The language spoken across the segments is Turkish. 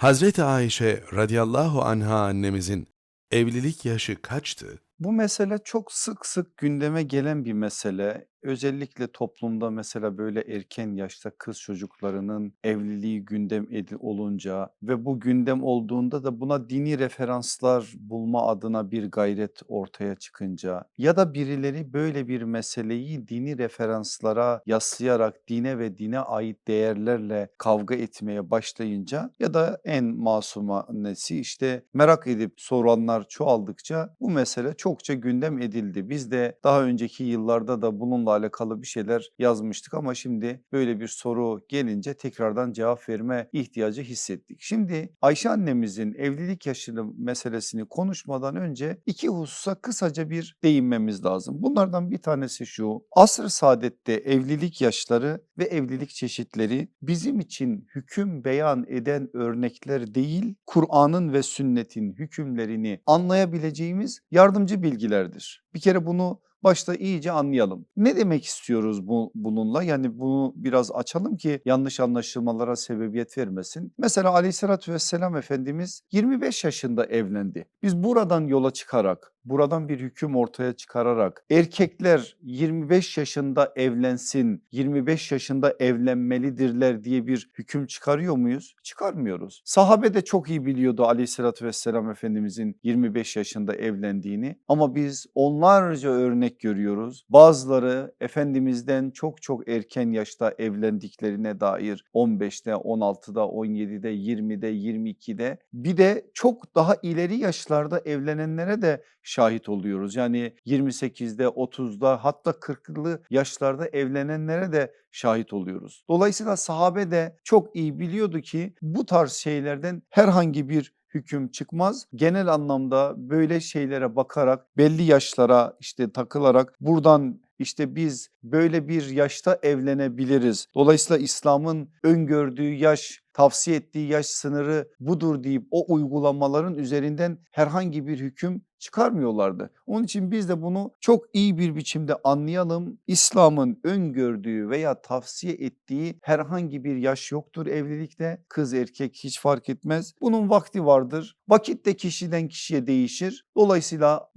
Hazreti Ayşe radıyallahu anha annemizin evlilik yaşı kaçtı? Bu mesele çok sık sık gündeme gelen bir mesele. Özellikle toplumda mesela böyle erken yaşta kız çocuklarının evliliği gündem edi olunca ve bu gündem olduğunda da buna dini referanslar bulma adına bir gayret ortaya çıkınca ya da birileri böyle bir meseleyi dini referanslara yaslayarak dine ve dine ait değerlerle kavga etmeye başlayınca ya da en masumanesi işte merak edip soranlar çoğaldıkça bu mesele çokça gündem edildi. Biz de daha önceki yıllarda da bununla alakalı bir şeyler yazmıştık ama şimdi böyle bir soru gelince tekrardan cevap verme ihtiyacı hissettik. Şimdi Ayşe annemizin evlilik yaşını meselesini konuşmadan önce iki hususa kısaca bir değinmemiz lazım. Bunlardan bir tanesi şu asr-ı saadette evlilik yaşları ve evlilik çeşitleri bizim için hüküm beyan eden örnekler değil Kur'an'ın ve sünnetin hükümlerini anlayabileceğimiz yardımcı bilgilerdir. Bir kere bunu başta iyice anlayalım. Ne demek istiyoruz bu, bununla? Yani bunu biraz açalım ki yanlış anlaşılmalara sebebiyet vermesin. Mesela aleyhissalatü vesselam Efendimiz 25 yaşında evlendi. Biz buradan yola çıkarak buradan bir hüküm ortaya çıkararak erkekler 25 yaşında evlensin, 25 yaşında evlenmelidirler diye bir hüküm çıkarıyor muyuz? Çıkarmıyoruz. Sahabe de çok iyi biliyordu aleyhissalatü vesselam Efendimizin 25 yaşında evlendiğini ama biz onlarca örnek görüyoruz. Bazıları Efendimiz'den çok çok erken yaşta evlendiklerine dair 15'te, 16'da, 17'de, 20'de, 22'de bir de çok daha ileri yaşlarda evlenenlere de şahit oluyoruz. Yani 28'de, 30'da hatta 40'lı yaşlarda evlenenlere de şahit oluyoruz. Dolayısıyla sahabe de çok iyi biliyordu ki bu tarz şeylerden herhangi bir hüküm çıkmaz. Genel anlamda böyle şeylere bakarak belli yaşlara işte takılarak buradan işte biz böyle bir yaşta evlenebiliriz. Dolayısıyla İslam'ın öngördüğü yaş tavsiye ettiği yaş sınırı budur deyip o uygulamaların üzerinden herhangi bir hüküm çıkarmıyorlardı. Onun için biz de bunu çok iyi bir biçimde anlayalım. İslam'ın öngördüğü veya tavsiye ettiği herhangi bir yaş yoktur evlilikte. Kız erkek hiç fark etmez. Bunun vakti vardır. Vakit de kişiden kişiye değişir. Dolayısıyla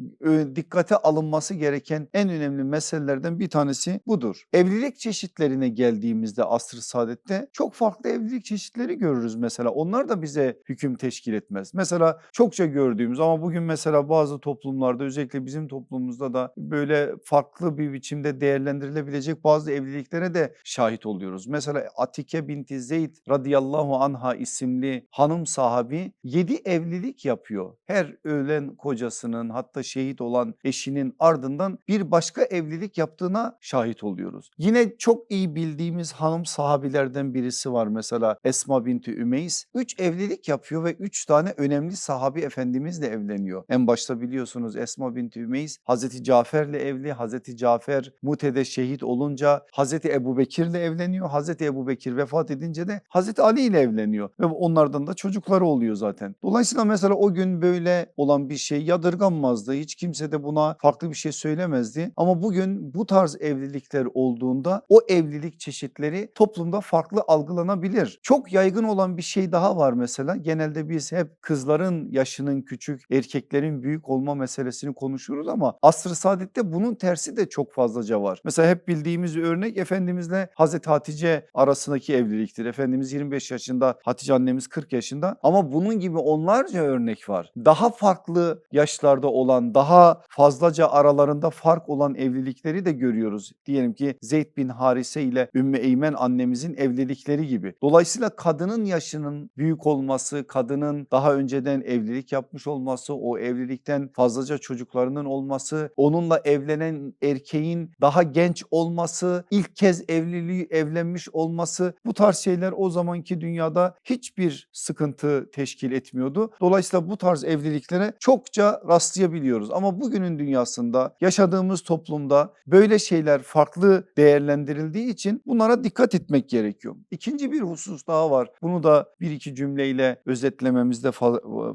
dikkate alınması gereken en önemli meselelerden bir tanesi budur. Evlilik çeşitlerine geldiğimizde asr-ı saadette çok farklı evlilik çeşitleri görürüz mesela. Onlar da bize hüküm teşkil etmez. Mesela çokça gördüğümüz ama bugün mesela bazı toplumlarda özellikle bizim toplumumuzda da böyle farklı bir biçimde değerlendirilebilecek bazı evliliklere de şahit oluyoruz. Mesela Atike binti Zeyd radıyallahu anha isimli hanım sahabi 7 evlilik yapıyor. Her ölen kocasının hatta şehit olan eşinin ardından bir başka evlilik yaptığına şahit oluyoruz. Yine çok iyi bildiğimiz hanım sahabilerden birisi var mesela Esma binti Ümeys. 3 evlilik yapıyor ve 3 tane önemli sahabi efendimizle evleniyor. En başta biliyorsunuz Esma binti Ümeys Hazreti Cafer'le evli. Hazreti Cafer Mute'de şehit olunca Hazreti Ebu Bekir'le evleniyor. Hazreti Ebu Bekir vefat edince de Hazreti Ali ile evleniyor ve onlardan da çocukları oluyor zaten. Dolayısıyla mesela o gün böyle olan bir şey yadırganmazdı. Hiç kimse de buna farklı bir şey söylemezdi. Ama bugün bu tarz evlilikler olduğunda o evlilik çeşitleri toplumda farklı algılanabilir. Çok yaygın olan bir şey daha var mesela. Genelde biz hep kızların yaşının küçük, erkeklerin büyük olma meselesini konuşuruz ama asr-ı saadette bunun tersi de çok fazlaca var. Mesela hep bildiğimiz örnek Efendimizle Hazreti Hatice arasındaki evliliktir. Efendimiz 25 yaşında, Hatice annemiz 40 yaşında ama bunun gibi onlarca örnek var. Daha farklı yaşlarda olan, daha fazlaca aralarında fark olan evlilikleri de görüyoruz. Diyelim ki Zeyd bin Harise ile Ümmü Eymen annemizin evlilikleri gibi. Dolayısıyla kadının yaşının büyük olması, kadının daha önceden evlilik yapmış olması, o evlilikten fazlaca çocuklarının olması, onunla evlenen erkeğin daha genç olması, ilk kez evliliği evlenmiş olması bu tarz şeyler o zamanki dünyada hiçbir sıkıntı teşkil etmiyordu. Dolayısıyla bu tarz evliliklere çokça rastlayabiliyoruz ama bugünün dünyasında yaşadığımız toplumda böyle şeyler farklı değerlendirildiği için bunlara dikkat etmek gerekiyor. İkinci bir husus daha var. Bunu da bir iki cümleyle özetlememizde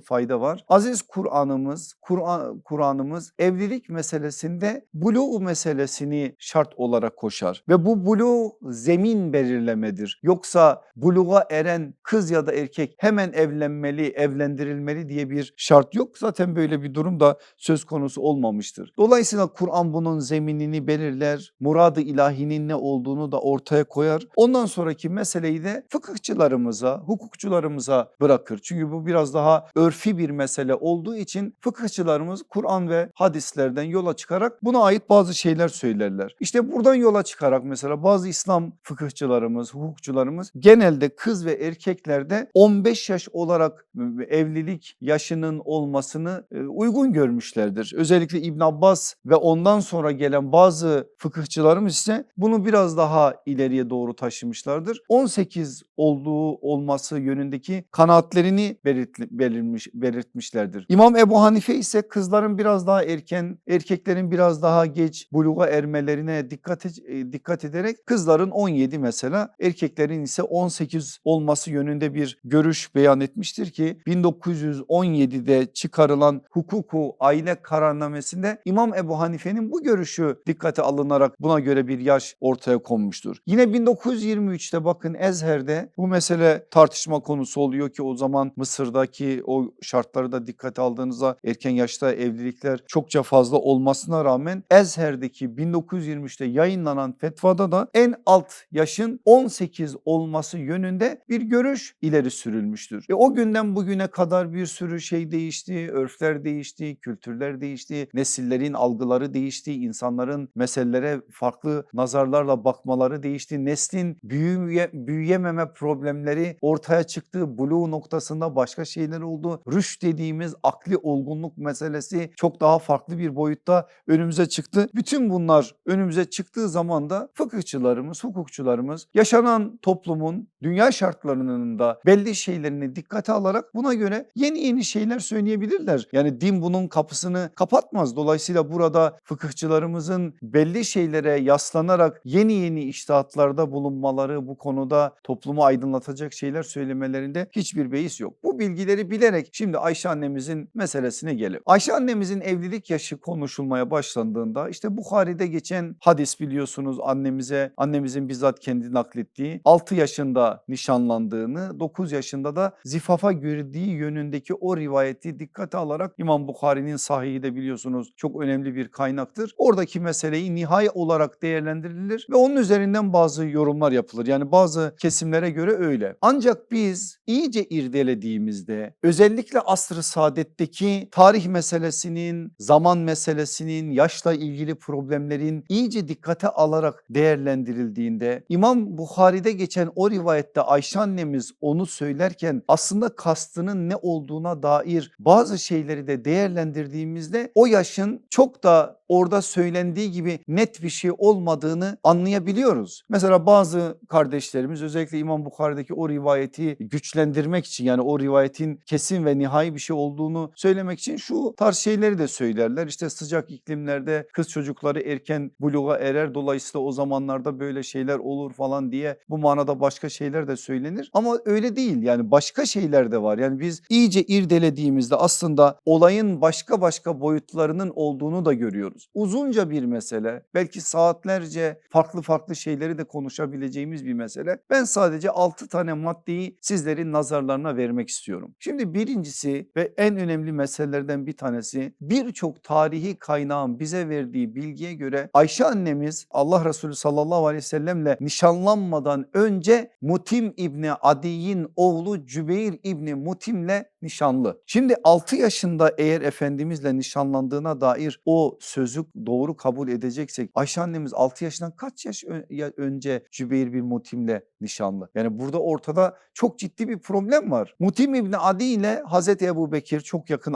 fayda var. Aziz Kur'an'ımız Kur'an Kur'an Kur'an'ımız evlilik meselesinde buluğ meselesini şart olarak koşar ve bu buluğ zemin belirlemedir. Yoksa buluğa eren kız ya da erkek hemen evlenmeli, evlendirilmeli diye bir şart yok. Zaten böyle bir durum da söz konusu olmamıştır. Dolayısıyla Kur'an bunun zeminini belirler, muradı ilahinin ne olduğunu da ortaya koyar. Ondan sonraki meseleyi de fıkıhçılarımıza, hukukçularımıza bırakır. Çünkü bu biraz daha örfi bir mesele olduğu için fıkıhçılarımız Kur'an ve hadislerden yola çıkarak buna ait bazı şeyler söylerler. İşte buradan yola çıkarak mesela bazı İslam fıkıhçılarımız, hukukçularımız genelde kız ve erkeklerde 15 yaş olarak evlilik yaşının olmasını e, uygun görmüşlerdir. Özellikle İbn Abbas ve ondan sonra gelen bazı fıkıhçılarımız ise bunu biraz daha ileriye doğru taşımışlardır. 18 olduğu olması yönündeki kanaatlerini belirmiş, belirtmişlerdir. İmam Ebu Hanife ise kızların biraz daha erken, erkeklerin biraz daha geç buluğa ermelerine dikkat e- dikkat ederek kızların 17 mesela, erkeklerin ise 18 olması yönünde bir görüş beyan etmiştir ki 1917'de çıkarılan hukuku aile kararnamesinde İmam Ebu Hanife'nin bu görüşü dikkate alınarak buna göre bir yaş ortaya konmuştur. Yine 1923'te bakın Ezher'de bu mesele tartışma konusu oluyor ki o zaman Mısır'daki o şartları da dikkate aldığınızda erken yaşta evlilikler çokça fazla olmasına rağmen Ezher'deki 1923'te yayınlanan fetvada da en alt yaşın 18 olması yönünde bir görüş ileri sürülmüştür. E o günden bugüne kadar bir sürü şey değişti, örfler değişti, kültürler değişti, nesillerin algıları değişti, insanların meselelere farklı nazarlarla bakmaları değişti. Neslin büyüye, büyüyememe problemleri ortaya çıktı. Blue noktasında başka şeyler oldu. Rüş dediğimiz akli olgunluk meselesi çok daha farklı bir boyutta önümüze çıktı. Bütün bunlar önümüze çıktığı zaman da fıkıhçılarımız, hukukçularımız yaşanan toplumun dünya şartlarının da belli şeylerini dikkate alarak buna göre yeni yeni şeyler söyleyebilirler. Yani din bunun kapısını kapatmaz. Dolayısıyla burada fıkıhçılarımızın belli şeylere yaslanarak yeni yeni iştahatlarda bulunmaları bu konuda toplumu aydınlatacak şeyler söylemelerinde hiçbir beis yok. Bu bilgileri bilerek şimdi Ayşe annemizin meselesine gelelim. Ayşe annemizin evlilik yaşı konuşulmaya başlandığında işte Bukhari'de geçen hadis biliyorsunuz annemize annemizin bizzat kendi naklettiği 6 yaşında nişanlandığını 9 yaşında da zifafa girdiği yönündeki o rivayeti dikkate alarak İmam Bukhari'nin sahihi de biliyorsunuz çok önemli bir kaynaktır. Oradaki meseleyi nihai olarak değerlendirilir ve onun üzerinden bazı yorumlar yapılır. Yani bazı kesimlere göre öyle. Ancak biz iyice irdelediğimizde özellikle asr-ı saadetteki tarih meselesinin, zaman meselesinin, yaşla ilgili problemlerin iyice dikkate alarak değerlendirildiğinde İmam Bukhari'de geçen o rivayette Ayşe annemiz onu söylerken aslında kastının ne olduğuna dair bazı şeyleri de değerlendirdiğimizde o yaşın çok da orada söylendiği gibi net bir şey olmadığını anlayabiliyoruz. Mesela bazı kardeşlerimiz özellikle İmam Bukhari'deki o rivayeti güçlendirmek için yani o rivayetin kesin ve nihai bir şey olduğunu söylemek için şu tarz şeyleri de söylerler. İşte sıcak iklimlerde kız çocukları erken buluğa erer dolayısıyla o zamanlarda böyle şeyler olur falan diye bu manada başka şeyler de söylenir. Ama öyle değil yani başka şeyler de var. Yani biz iyice irdelediğimizde aslında olayın başka başka boyutlarının olduğunu da görüyoruz. Uzunca bir mesele belki saatlerce farklı farklı şeyleri de konuşabileceğimiz bir mesele. Ben sadece 6 tane maddeyi sizlerin nazarlarına vermek istiyorum. Şimdi birincisi ve en önemli meselelerden bir tanesi birçok tarihi kaynağın bize verdiği bilgiye göre Ayşe annemiz Allah Resulü sallallahu aleyhi ve sellemle nişanlanmadan önce Mutim İbni Adi'nin oğlu Cübeyr İbni Mutim'le nişanlı. Şimdi 6 yaşında eğer Efendimizle nişanlandığına dair o sözü doğru kabul edeceksek Ayşe annemiz 6 yaşından kaç yaş önce Cübeyr bin Mutim'le nişanlı? Yani burada ortada çok ciddi bir problem var. Mutim İbni Adi ile Hazreti Ebu Bekir çok yakın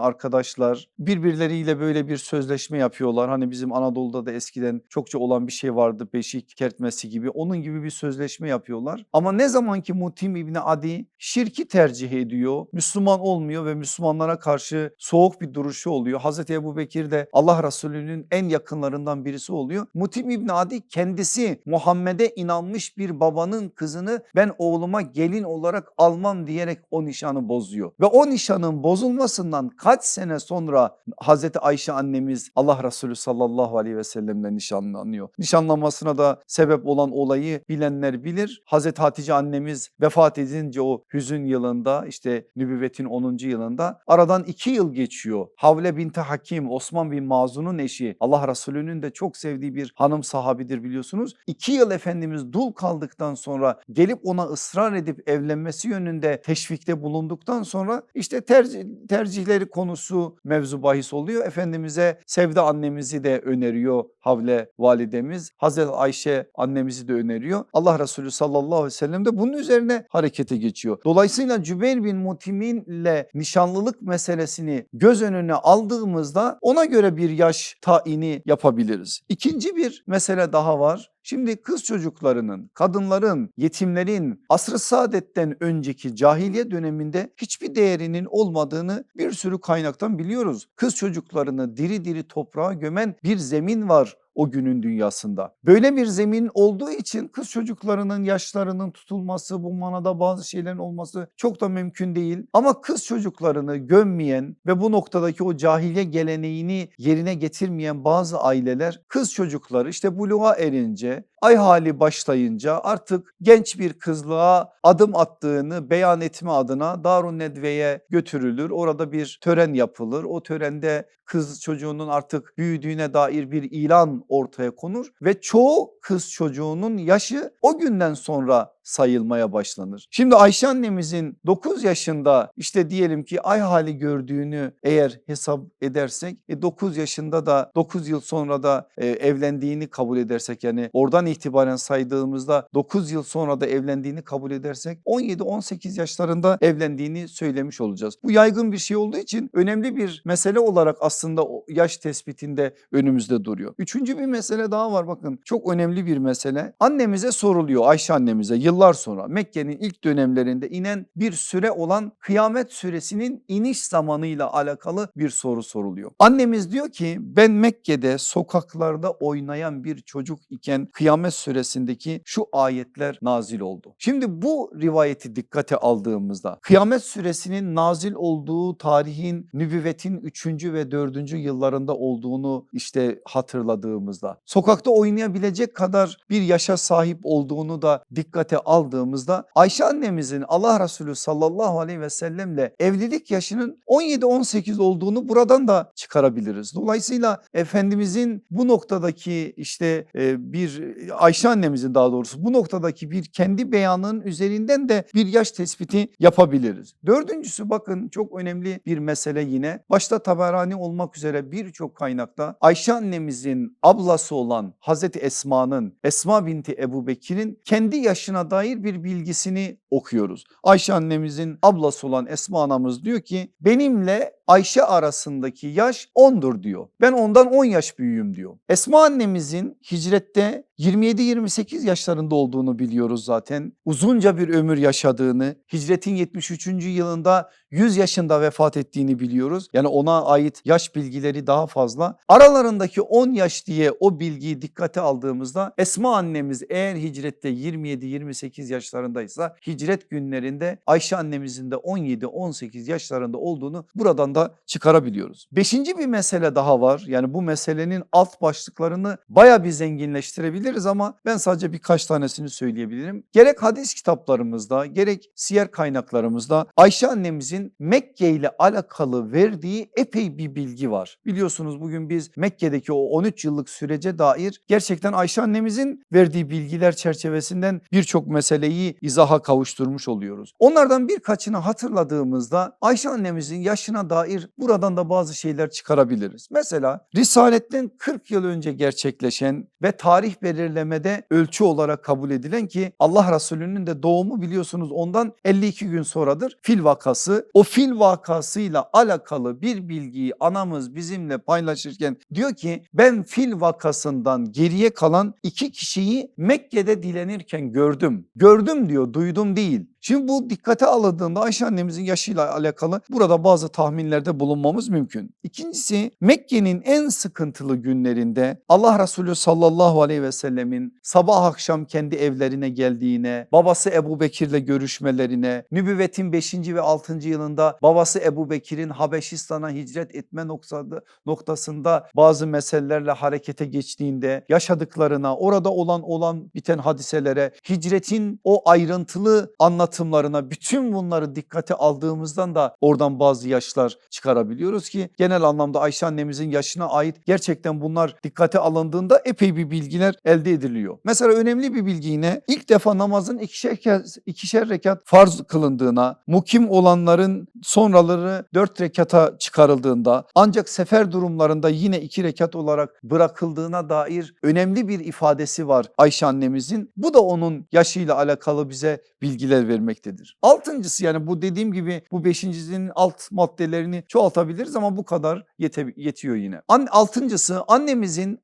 arkadaşlar. Birbirleriyle böyle bir sözleşme yapıyorlar. Hani bizim Anadolu'da da eskiden çokça olan bir şey vardı. Beşik kertmesi gibi. Onun gibi bir sözleşme yapıyorlar. Ama ne zaman ki Mutim İbni Adi şirki tercih ediyor. Müslüman olmuyor ve Müslümanlara karşı soğuk bir duruşu oluyor. Hazreti Ebu Bekir de Allah Resulü'nün en yakınlarından birisi oluyor. Mutim İbni Adi kendisi Muhammed'e inanmış bir babanın kızını ben oğluma gelin olarak almam diyerek o nişanı bozuyor. Ve o nişanın bozulmasından kaç sene sonra Hazreti Ayşe annemiz Allah Resulü sallallahu aleyhi ve sellemle nişanlanıyor. Nişanlanmasına da sebep olan olayı bilenler bilir. Hazreti Hatice annemiz vefat edince o hüzün yılında işte nübüvvetin 10. yılında aradan iki yıl geçiyor. Havle binti Hakim Osman bin Mazun'un eşi Allah Resulü'nün de çok sevdiği bir hanım sahabidir biliyorsunuz. İki yıl Efendimiz dul kaldıktan sonra gelip ona ısrar edip evlenmesi yönünde teşvikte bulunduktan sonra işte tercih, tercihleri konusu mevzu bahis oluyor. Efendimiz'e Sevda annemizi de öneriyor Havle validemiz. Hazreti Ayşe annemizi de öneriyor. Allah Resulü sallallahu aleyhi ve sellem de bunun üzerine harekete geçiyor. Dolayısıyla Cübeyr bin Mutim'in ile nişanlılık meselesini göz önüne aldığımızda ona göre bir yaş tayini yapabiliriz. İkinci bir mesele daha var. Şimdi kız çocuklarının, kadınların, yetimlerin asr-ı saadetten önceki cahiliye döneminde hiçbir değerinin olmadığını bir sürü kaynaktan biliyoruz. Kız çocuklarını diri diri toprağa gömen bir zemin var o günün dünyasında. Böyle bir zemin olduğu için kız çocuklarının yaşlarının tutulması bu manada bazı şeylerin olması çok da mümkün değil. Ama kız çocuklarını gömmeyen ve bu noktadaki o cahiliye geleneğini yerine getirmeyen bazı aileler kız çocukları işte buluğa erince ay hali başlayınca artık genç bir kızlığa adım attığını beyan etme adına Darun Nedve'ye götürülür. Orada bir tören yapılır. O törende kız çocuğunun artık büyüdüğüne dair bir ilan ortaya konur ve çoğu kız çocuğunun yaşı o günden sonra sayılmaya başlanır. Şimdi Ayşe annemizin 9 yaşında işte diyelim ki ay hali gördüğünü eğer hesap edersek e 9 yaşında da 9 yıl sonra da e, evlendiğini kabul edersek yani oradan itibaren saydığımızda 9 yıl sonra da evlendiğini kabul edersek 17-18 yaşlarında evlendiğini söylemiş olacağız. Bu yaygın bir şey olduğu için önemli bir mesele olarak aslında yaş tespitinde önümüzde duruyor. Üçüncü bir mesele daha var bakın çok önemli bir mesele. Annemize soruluyor Ayşe annemize yıllar sonra Mekke'nin ilk dönemlerinde inen bir süre olan kıyamet süresinin iniş zamanıyla alakalı bir soru soruluyor. Annemiz diyor ki ben Mekke'de sokaklarda oynayan bir çocuk iken kıyamet süresindeki şu ayetler nazil oldu. Şimdi bu rivayeti dikkate aldığımızda kıyamet süresinin nazil olduğu tarihin nübüvvetin 3. ve 4. yıllarında olduğunu işte hatırladığımızda sokakta oynayabilecek kadar bir yaşa sahip olduğunu da dikkate aldığımızda Ayşe annemizin Allah Resulü sallallahu aleyhi ve sellemle evlilik yaşının 17-18 olduğunu buradan da çıkarabiliriz. Dolayısıyla Efendimizin bu noktadaki işte e, bir Ayşe annemizin daha doğrusu bu noktadaki bir kendi beyanının üzerinden de bir yaş tespiti yapabiliriz. Dördüncüsü bakın çok önemli bir mesele yine başta Taberani olmak üzere birçok kaynakta Ayşe annemizin ablası olan Hazreti Esma'nın Esma binti Ebu Bekir'in kendi yaşına dair bir bilgisini okuyoruz. Ayşe annemizin ablası olan Esma anamız diyor ki benimle Ayşe arasındaki yaş 10'dur diyor. Ben ondan 10 yaş büyüğüm diyor. Esma annemizin hicrette 27-28 yaşlarında olduğunu biliyoruz zaten. Uzunca bir ömür yaşadığını, hicretin 73. yılında 100 yaşında vefat ettiğini biliyoruz. Yani ona ait yaş bilgileri daha fazla. Aralarındaki 10 yaş diye o bilgiyi dikkate aldığımızda Esma annemiz eğer hicrette 27-28 yaşlarındaysa hicret günlerinde Ayşe annemizin de 17-18 yaşlarında olduğunu buradan da çıkarabiliyoruz. Beşinci bir mesele daha var. Yani bu meselenin alt başlıklarını baya bir zenginleştirebiliriz ama ben sadece birkaç tanesini söyleyebilirim. Gerek hadis kitaplarımızda gerek siyer kaynaklarımızda Ayşe annemizin Mekke ile alakalı verdiği epey bir bilgi var. Biliyorsunuz bugün biz Mekke'deki o 13 yıllık sürece dair gerçekten Ayşe annemizin verdiği bilgiler çerçevesinden birçok meseleyi izaha kavuşturmuş oluyoruz. Onlardan birkaçını hatırladığımızda Ayşe annemizin yaşına dair buradan da bazı şeyler çıkarabiliriz. Mesela Risaletten 40 yıl önce gerçekleşen ve tarih belirlemede ölçü olarak kabul edilen ki Allah Resulü'nün de doğumu biliyorsunuz ondan 52 gün sonradır fil vakası. O fil vakasıyla alakalı bir bilgiyi anamız bizimle paylaşırken diyor ki ben fil vakasından geriye kalan iki kişiyi Mekke'de dilenirken gördüm. Gördüm diyor duydum değil. değil. Şimdi bu dikkate alındığında Ayşe annemizin yaşıyla alakalı burada bazı tahminlerde bulunmamız mümkün. İkincisi Mekke'nin en sıkıntılı günlerinde Allah Resulü sallallahu aleyhi ve sellemin sabah akşam kendi evlerine geldiğine, babası Ebu Bekir'le görüşmelerine, nübüvvetin 5. ve 6. yılında babası Ebu Bekir'in Habeşistan'a hicret etme noktası, noktasında bazı meselelerle harekete geçtiğinde yaşadıklarına, orada olan olan biten hadiselere, hicretin o ayrıntılı anlatımlarına bütün bunları dikkate aldığımızdan da oradan bazı yaşlar çıkarabiliyoruz ki genel anlamda Ayşe annemizin yaşına ait gerçekten bunlar dikkate alındığında epey bir bilgiler elde ediliyor. Mesela önemli bir bilgi yine ilk defa namazın ikişer, kez, ikişer rekat farz kılındığına, mukim olanların sonraları dört rekata çıkarıldığında ancak sefer durumlarında yine iki rekat olarak bırakıldığına dair önemli bir ifadesi var Ayşe annemizin. Bu da onun yaşıyla alakalı bize bilgiler vermektedir. Altıncısı yani bu dediğim gibi bu beşincisinin alt maddelerini çoğaltabiliriz ama bu kadar yete, yetiyor yine. An, altıncısı annemizin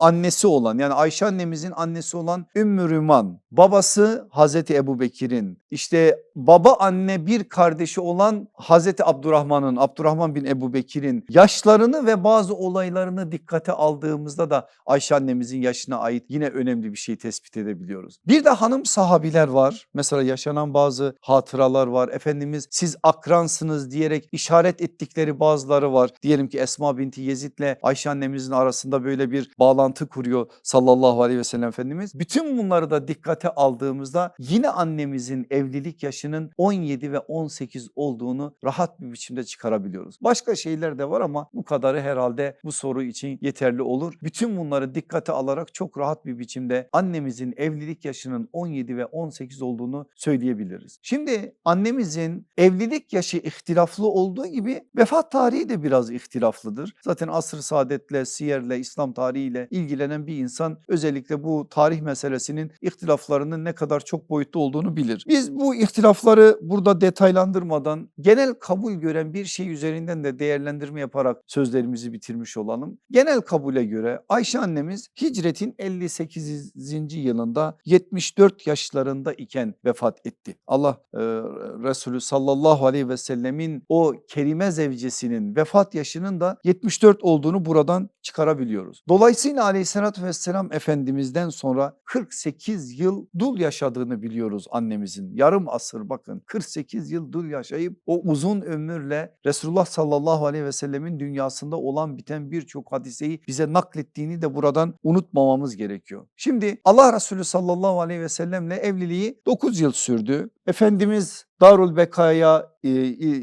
annesi olan yani Ayşe annemizin annesi olan Ümmü Rüman, babası Hazreti Ebu Bekir'in, işte baba anne bir kardeşi olan Hazreti Abdurrahman'ın, Abdurrahman bin Ebu Bekir'in yaşlarını ve bazı olaylarını dikkate aldığımızda da Ayşe annemizin yaşına ait yine önemli bir şey tespit edebiliyoruz. Bir de hanım sahabiler var. Mesela yaşanan bazı hatıralar var. Efendimiz siz akransınız diyerek işaret ettikleri bazıları var. Diyelim ki Esma binti Yezid'le Ayşe annemizin arasında böyle bir bağlantı kuruyor sallallahu aleyhi ve sellem Efendimiz. Bütün bunları da dikkate aldığımızda yine annemizin evlilik yaşının 17 ve 18 olduğunu rahat bir biçimde çıkarabiliyoruz. Başka şeyler de var ama bu kadarı herhalde bu soru için yeterli olur. Bütün bunları dikkate alarak çok rahat bir biçimde annemizin evlilik yaşının 17 ve 18 olduğunu söyleyebiliriz. Şimdi annemizin evlilik yaşı ihtilaflı olduğu gibi vefat tarihi de biraz ihtilaflıdır. Zaten asr-ı saadetle, siyerle, İslam tarihiyle ilgilenen bir insan özellikle bu tarih meselesinin ihtilaflarının ne kadar çok boyutlu olduğunu bilir. Biz bu ihtilafları burada detaylandırmadan genel kabul gören bir şey üzerinden de değerlendirme yaparak sözlerimizi bitirmiş olalım. Genel kabule göre Ayşe annemiz hicretin 58. yılında 74 yaşlarında iken vefat etti. Allah Resulü sallallahu aleyhi ve sellemin o kerime zevcesinin vefat yaşının da 74 olduğunu buradan çıkarabiliyoruz. Dolayısıyla aleyhissalatü vesselam Efendimiz'den sonra 48 yıl dul yaşadığını biliyoruz annemizin. Yarım asır bakın 48 yıl dul yaşayıp o uzun ömürle Resulullah sallallahu aleyhi ve sellemin dünyasında olan biten birçok hadiseyi bize naklettiğini de buradan unutmamamız gerekiyor. Şimdi Allah Resulü sallallahu aleyhi ve sellemle evliliği 9 yıl sürdü. Efendimiz Darul Beka'ya e,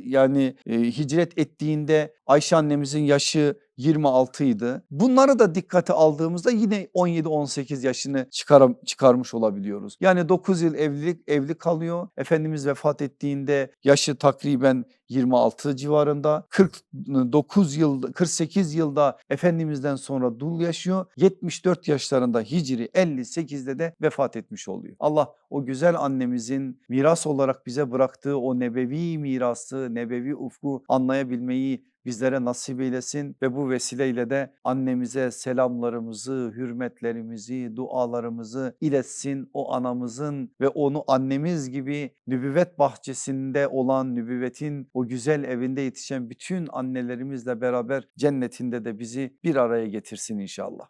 yani e, hicret ettiğinde Ayşe annemizin yaşı 26 idi. Bunları da dikkate aldığımızda yine 17-18 yaşını çıkar, çıkarmış olabiliyoruz. Yani 9 yıl evlilik evli kalıyor. Efendimiz vefat ettiğinde yaşı takriben 26 civarında. 49 yıl 48 yılda Efendimiz'den sonra dul yaşıyor. 74 yaşlarında Hicri 58'de de vefat etmiş oluyor. Allah o güzel annemizin miras olarak bize bıraktığı o nebevi mirası, nebevi ufku anlayabilmeyi bizlere nasip eylesin ve bu vesileyle de annemize selamlarımızı, hürmetlerimizi, dualarımızı iletsin. O anamızın ve onu annemiz gibi nübüvvet bahçesinde olan nübüvvetin o güzel evinde yetişen bütün annelerimizle beraber cennetinde de bizi bir araya getirsin inşallah.